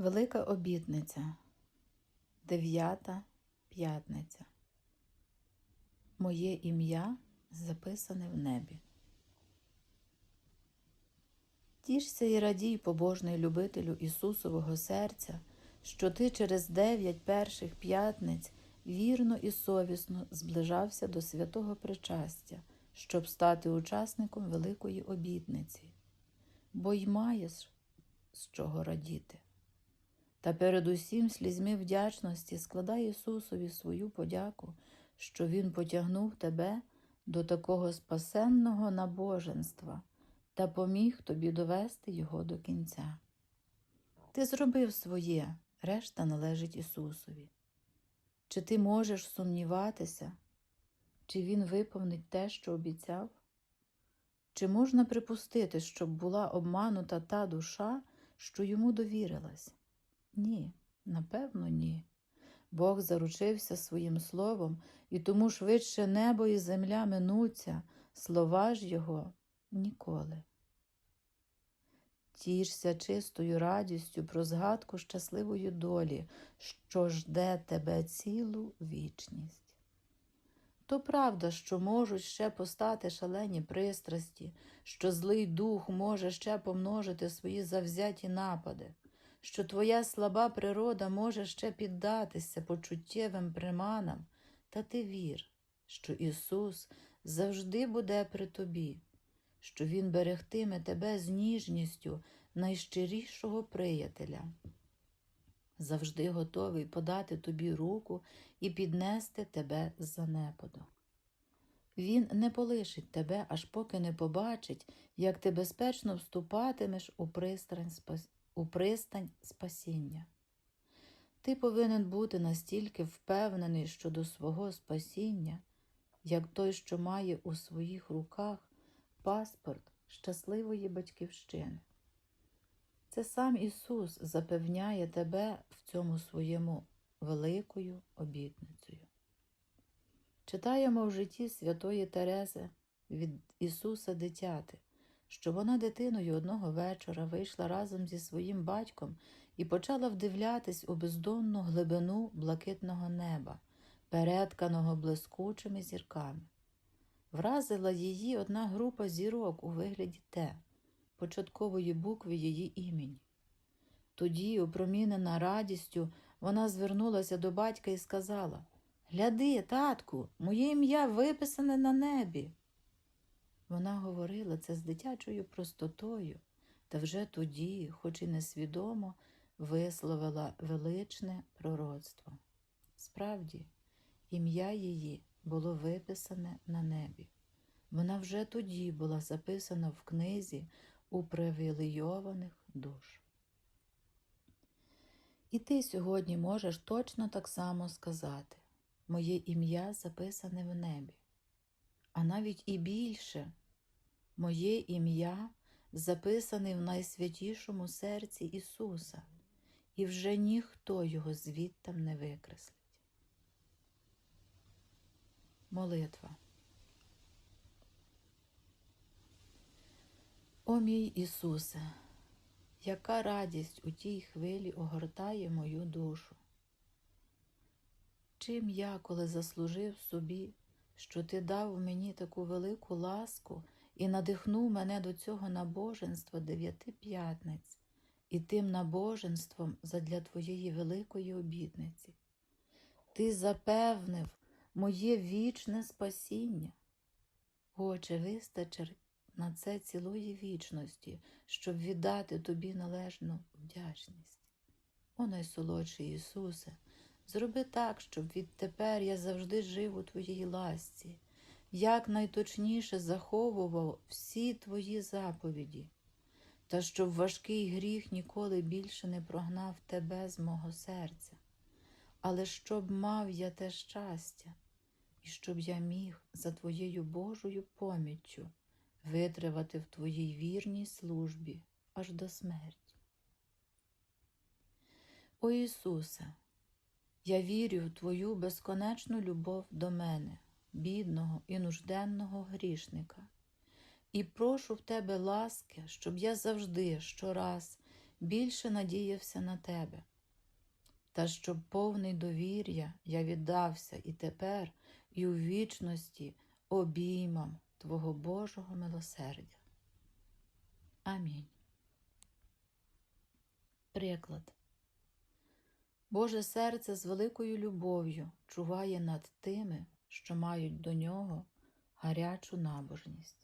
Велика обітниця, дев'ята п'ятниця. Моє ім'я записане в небі. Тішся і радій, побожний любителю Ісусового серця, що ти через дев'ять перших п'ятниць вірно і совісно зближався до святого причастя, щоб стати учасником великої обітниці, бо й маєш з чого радіти. Та передусім слізьми вдячності складай Ісусові свою подяку, що Він потягнув тебе до такого спасенного набоженства та поміг тобі довести його до кінця. Ти зробив своє, решта належить Ісусові. Чи ти можеш сумніватися, чи Він виповнить те, що обіцяв? Чи можна припустити, щоб була обманута та душа, що йому довірилась? Ні, напевно, ні. Бог заручився своїм словом, і тому швидше небо і земля минуться, слова ж Його ніколи. Тішся чистою радістю про згадку щасливої долі, що жде тебе цілу вічність. То правда, що можуть ще постати шалені пристрасті, що злий дух може ще помножити свої завзяті напади, що твоя слаба природа може ще піддатися почуттєвим приманам, та ти вір, що Ісус завжди буде при тобі, що Він берегтиме тебе з ніжністю найщирішого приятеля, завжди готовий подати тобі руку і піднести тебе з занепаду. Він не полишить тебе, аж поки не побачить, як ти безпечно вступатимеш у пристань, спас... у пристань спасіння. Ти повинен бути настільки впевнений щодо свого спасіння, як той, що має у своїх руках паспорт щасливої батьківщини. Це сам Ісус запевняє тебе в цьому своєму великою обітницею. Читаємо в житті святої Терези від Ісуса дитяти, що вона дитиною одного вечора вийшла разом зі своїм батьком і почала вдивлятись у бездонну глибину блакитного неба, перетканого блискучими зірками. Вразила її одна група зірок у вигляді Т, початкової букви її імені. Тоді, опромінена радістю, вона звернулася до батька і сказала Гляди, татку, моє ім'я виписане на небі. Вона говорила це з дитячою простотою, та вже тоді, хоч і несвідомо, висловила величне пророцтво. Справді, ім'я її було виписане на небі. Вона вже тоді була записана в книзі у привілейованих душ. І ти сьогодні можеш точно так само сказати Моє ім'я записане в небі, а навіть і більше моє ім'я записане в найсвятішому серці Ісуса, і вже ніхто його звідтам не викреслить. Молитва. О мій Ісусе, яка радість у тій хвилі огортає мою душу. Чим я, коли заслужив собі, що ти дав мені таку велику ласку і надихнув мене до цього набоженства дев'яти п'ятниць, і тим набоженством задля твоєї великої обітниці. Ти запевнив моє вічне спасіння. Отче, вистачить на це цілої вічності, щоб віддати тобі належну вдячність. О найсолодший Ісусе, зроби так, щоб відтепер я завжди жив у Твоїй ласці, як найточніше заховував всі Твої заповіді, та щоб важкий гріх ніколи більше не прогнав Тебе з мого серця, але щоб мав я те щастя, і щоб я міг за Твоєю Божою поміччю витривати в Твоїй вірній службі аж до смерті. О Ісусе, я вірю в Твою безконечну любов до мене, бідного і нужденного грішника, і прошу в Тебе ласки, щоб я завжди, щораз, більше надіявся на тебе. Та щоб повний довір'я я віддався і тепер, і у вічності обіймам Твого Божого милосердя. Амінь. Приклад. Боже серце з великою любов'ю чуває над тими, що мають до нього гарячу набожність.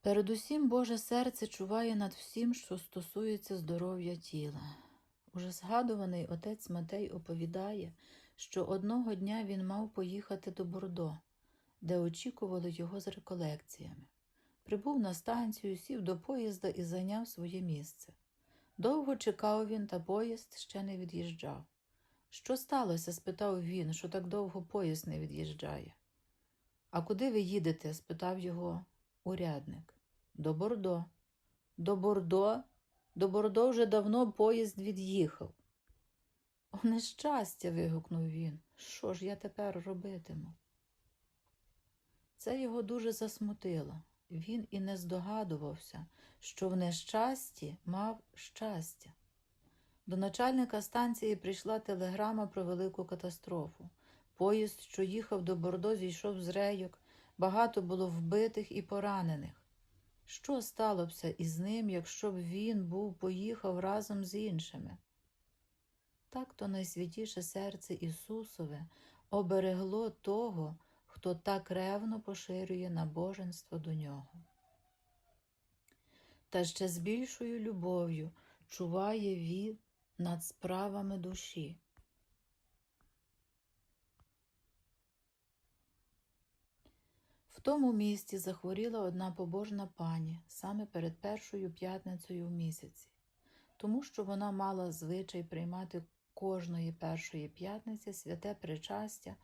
Передусім Боже серце чуває над всім, що стосується здоров'я тіла. Уже згадуваний отець Матей оповідає, що одного дня він мав поїхати до Бордо, де очікували його з реколекціями. Прибув на станцію, сів до поїзда і зайняв своє місце. Довго чекав він, та поїзд ще не від'їжджав. Що сталося? спитав він, що так довго поїзд не від'їжджає. А куди ви їдете? спитав його урядник. До Бордо. До Бордо? До Бордо вже давно поїзд від'їхав. О, нещастя. вигукнув він. Що ж я тепер робитиму? Це його дуже засмутило. Він і не здогадувався, що в нещасті мав щастя. До начальника станції прийшла телеграма про велику катастрофу. Поїзд, що їхав до Бордо, зійшов з рейок, багато було вбитих і поранених. Що сталося із ним, якщо б він був поїхав разом з іншими? Так то найсвятіше серце Ісусове оберегло того, хто так ревно поширює набоженство до нього. Та ще з більшою любов'ю чуває він над справами душі. В тому місті захворіла одна побожна пані саме перед першою п'ятницею в місяці, тому що вона мала звичай приймати кожної першої п'ятниці святе причастя,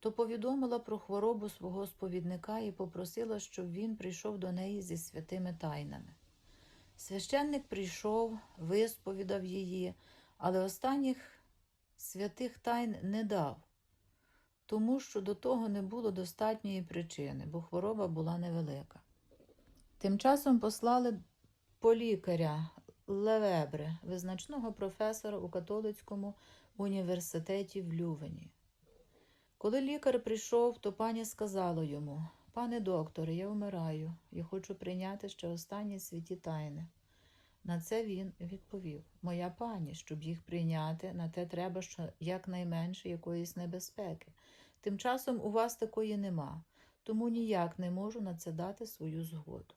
то повідомила про хворобу свого сповідника і попросила, щоб він прийшов до неї зі святими тайнами. Священник прийшов, висповідав її, але останніх святих тайн не дав, тому що до того не було достатньої причини, бо хвороба була невелика. Тим часом послали по лікаря Левебре, визначного професора у католицькому університеті в Лювені. Коли лікар прийшов, то пані сказала йому Пане докторе, я вмираю, я хочу прийняти ще останні святі тайни. На це він відповів Моя пані, щоб їх прийняти, на те треба що якнайменше якоїсь небезпеки. Тим часом у вас такої нема, тому ніяк не можу на це дати свою згоду.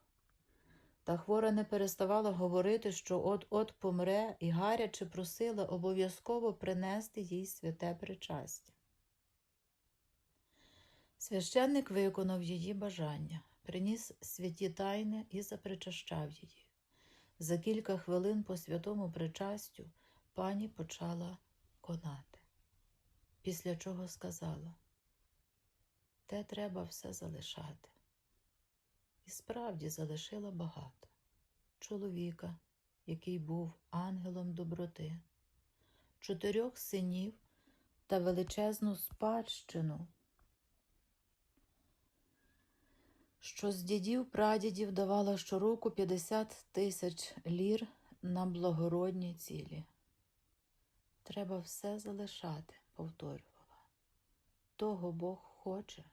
Та хвора не переставала говорити, що от-от помре, і гаряче просила обов'язково принести їй святе причастя. Священник виконав її бажання, приніс святі тайни і запричащав її. За кілька хвилин по святому причастю пані почала конати, після чого сказала те треба все залишати. І справді залишила багато чоловіка, який був ангелом доброти, чотирьох синів та величезну спадщину, що з дідів прадідів давала щороку 50 тисяч лір на благородні цілі. Треба все залишати, повторювала. Того Бог хоче.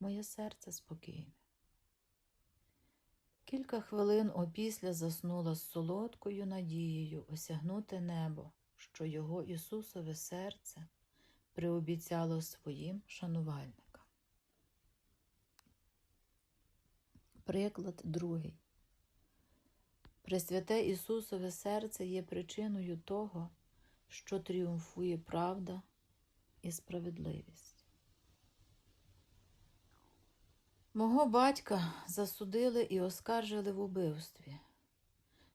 Моє серце спокійне. Кілька хвилин опісля заснула з солодкою надією осягнути небо, що його Ісусове серце приобіцяло своїм шанувальникам. Приклад другий. Пресвяте Ісусове серце є причиною того, що тріумфує правда і справедливість. Мого батька засудили і оскаржили в убивстві.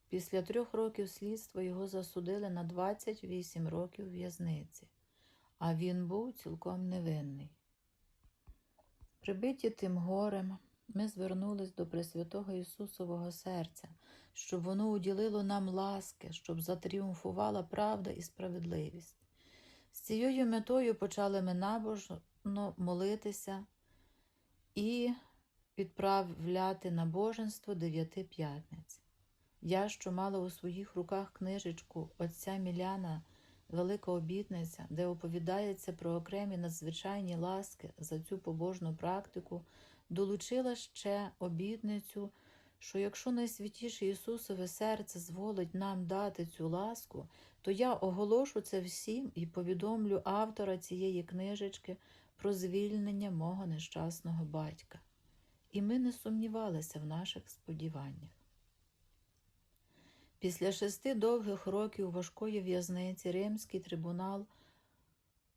Після трьох років слідства його засудили на 28 років в'язниці, а він був цілком невинний. Прибиті тим горем, ми звернулись до Пресвятого Ісусового серця, щоб воно уділило нам ласки, щоб затріумфувала правда і справедливість. З цією метою почали ми набожно молитися і відправляти на боженство дев'яти п'ятниць. Я, що мала у своїх руках книжечку отця Міляна Велика обітниця, де оповідається про окремі надзвичайні ласки за цю побожну практику, долучила ще обітницю, що якщо найсвятіше Ісусове серце зволить нам дати цю ласку, то я оголошу це всім і повідомлю автора цієї книжечки про звільнення мого нещасного батька. І ми не сумнівалися в наших сподіваннях. Після шести довгих років важкої в'язниці Римський трибунал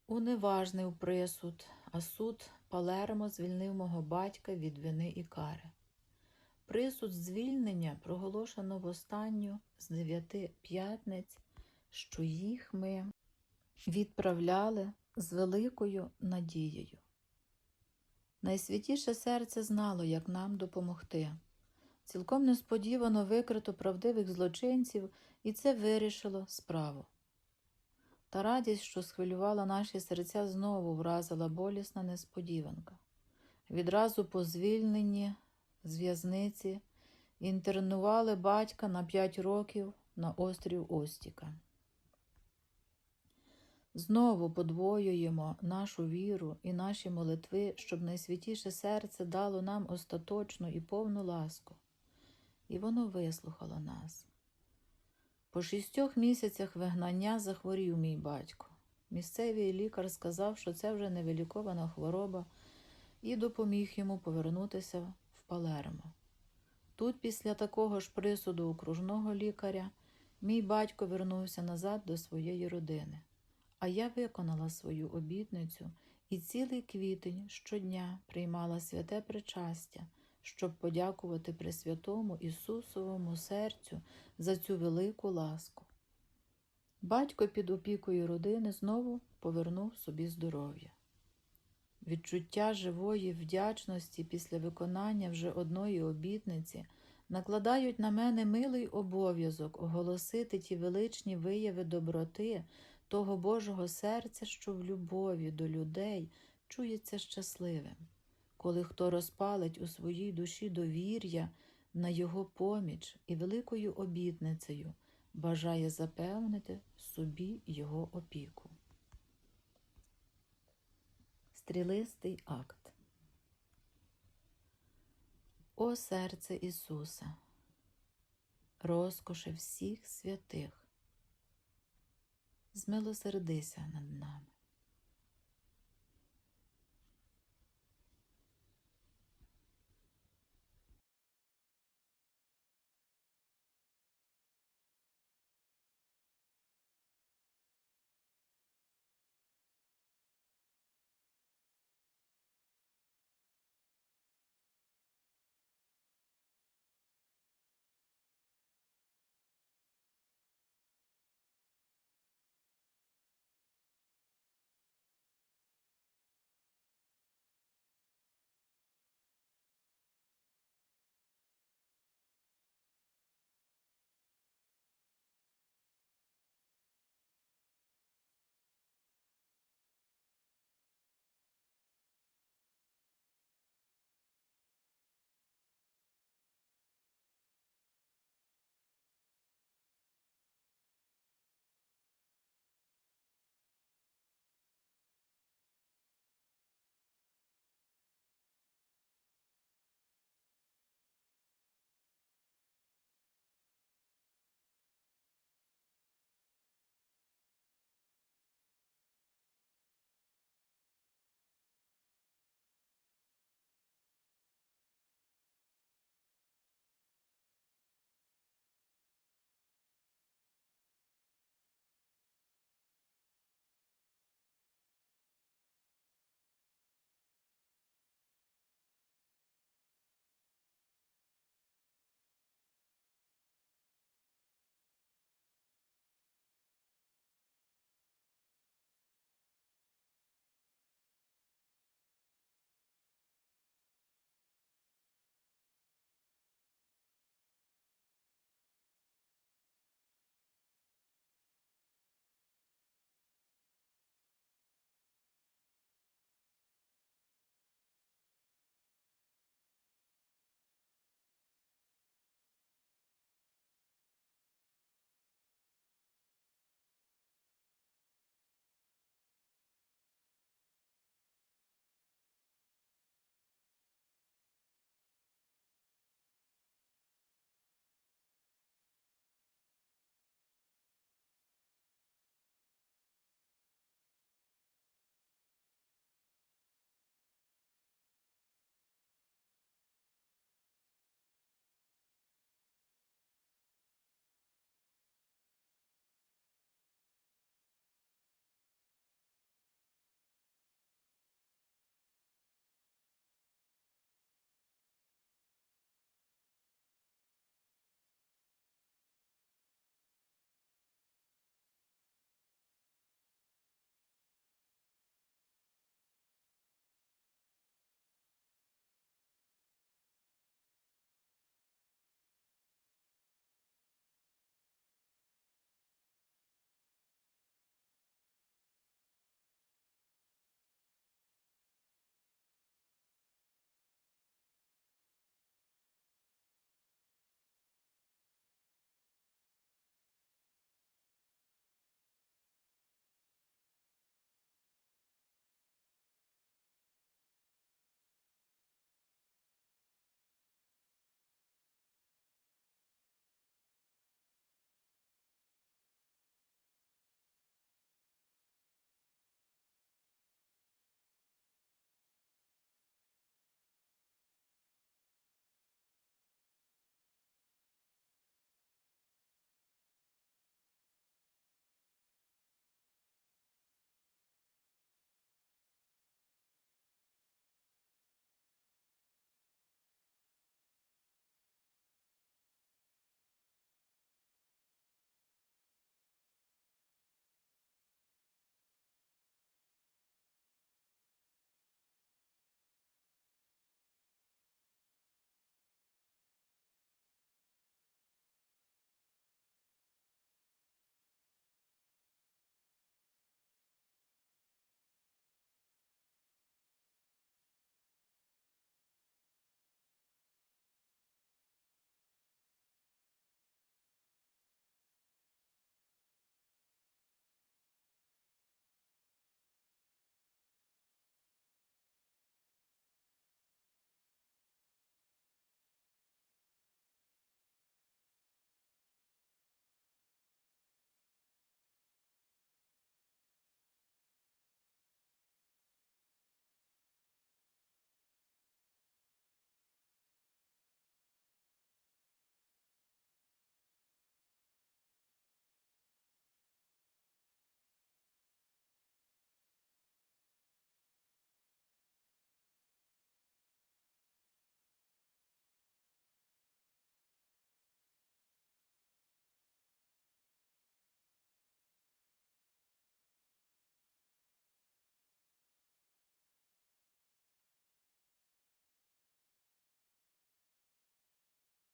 уневажнив присуд, а суд Палермо звільнив мого батька від вини і кари. Присуд звільнення проголошено в останню з дев'яти п'ятниць, що їх ми відправляли з великою надією. Найсвятіше серце знало, як нам допомогти. Цілком несподівано викрито правдивих злочинців, і це вирішило справу. Та радість, що схвилювала наші серця, знову вразила болісна несподіванка. Відразу по звільненні з в'язниці інтернували батька на п'ять років на острів Остіка. Знову подвоюємо нашу віру і наші молитви, щоб найсвятіше серце дало нам остаточну і повну ласку. І воно вислухало нас. По шістьох місяцях вигнання захворів мій батько. Місцевий лікар сказав, що це вже невилікована хвороба, і допоміг йому повернутися в Палермо. Тут, після такого ж присуду окружного лікаря, мій батько вернувся назад до своєї родини. А я виконала свою обітницю і цілий квітень щодня приймала святе причастя, щоб подякувати Пресвятому Ісусовому серцю за цю велику ласку. Батько під опікою родини знову повернув собі здоров'я. Відчуття живої вдячності після виконання вже одної обітниці накладають на мене милий обов'язок оголосити ті величні вияви доброти того Божого серця, що в любові до людей чується щасливим, коли хто розпалить у своїй душі довір'я на його поміч і великою обітницею бажає запевнити собі його опіку. Стрілистий акт. О серце Ісуса, розкоше всіх святих, змилосердися над нами.